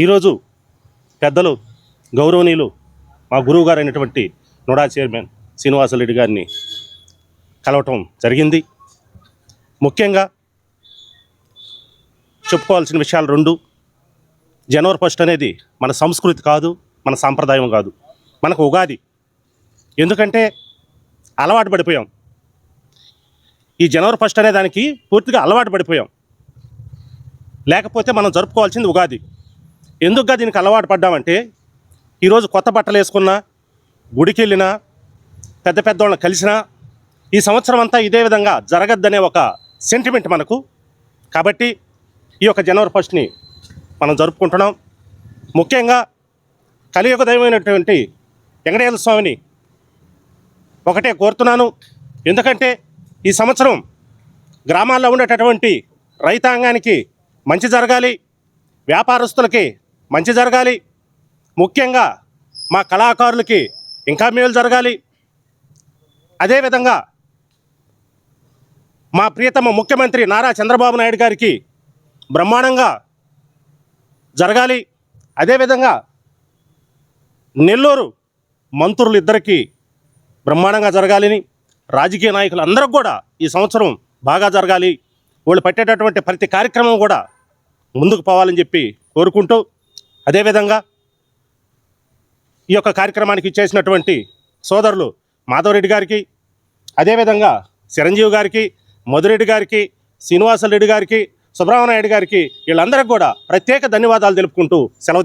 ఈరోజు పెద్దలు గౌరవనీయులు మా గురువు గారు అయినటువంటి నోడా చైర్మన్ శ్రీనివాసరెడ్డి గారిని కలవటం జరిగింది. ముఖ్యంగా చెప్పుకోవాల్సిన విషయాలు రెండు. జనవరి ఫస్ట్ అనేది మన సంస్కృతి కాదు మన సాంప్రదాయం కాదు మనకు ఉగాది. ఎందుకంటే అలవాటు పడిపోయాం. ఈ జనవరి ఫస్ట్ అనే దానికి పూర్తిగా అలవాటు పడిపోయాం. లేకపోతే మనం జరుపుకోవాల్సింది ఉగాది. ఎందుకుగా దీనికి అలవాటు పడ్డామంటే ఈరోజు కొత్త బట్టలు వేసుకున్నా గుడికి వెళ్ళినా పెద్ద వాళ్ళని కలిసినా ఈ సంవత్సరం అంతా ఇదే విధంగా జరగద్దనే ఒక సెంటిమెంట్ మనకు. కాబట్టి ఈ యొక్క జనవరి ఫస్ట్ని మనం జరుపుకుంటున్నాం. ముఖ్యంగా కలియుగ దైవమైనటువంటి వెంకటేశ్వర స్వామిని ఒకటే కోరుతున్నాను. ఎందుకంటే ఈ సంవత్సరం గ్రామాల్లో ఉండేటటువంటి రైతాంగానికి మంచి జరగాలి వ్యాపారస్తులకి మంచి జరగాలి. ముఖ్యంగా మా కళాకారులకి ఇంకా మేలు జరగాలి. అదేవిధంగా మా ప్రియతమ ముఖ్యమంత్రి నారా చంద్రబాబు నాయుడు గారికి బ్రహ్మాండంగా జరగాలి. అదేవిధంగా నెల్లూరు మంత్రులు ఇద్దరికి బ్రహ్మాండంగా జరగాలని రాజకీయ నాయకులు అందరికి కూడా ఈ సంవత్సరం బాగా జరగాలి. వాళ్ళు పెట్టేటటువంటి ప్రతి కార్యక్రమం కూడా ముందుకు పోవాలని చెప్పి కోరుకుంటూ అదేవిధంగా ఈ యొక్క కార్యక్రమానికి ఇచ్చేసినటువంటి సోదరులు మాధవరెడ్డి గారికి అదేవిధంగా చిరంజీవి గారికి మధురెడ్డి గారికి శ్రీనివాసరెడ్డి గారికి సుబ్రహ్మణ్యుడు గారికి వీళ్ళందరికీ కూడా ప్రత్యేక ధన్యవాదాలు తెలుపుకుంటూ సెలవు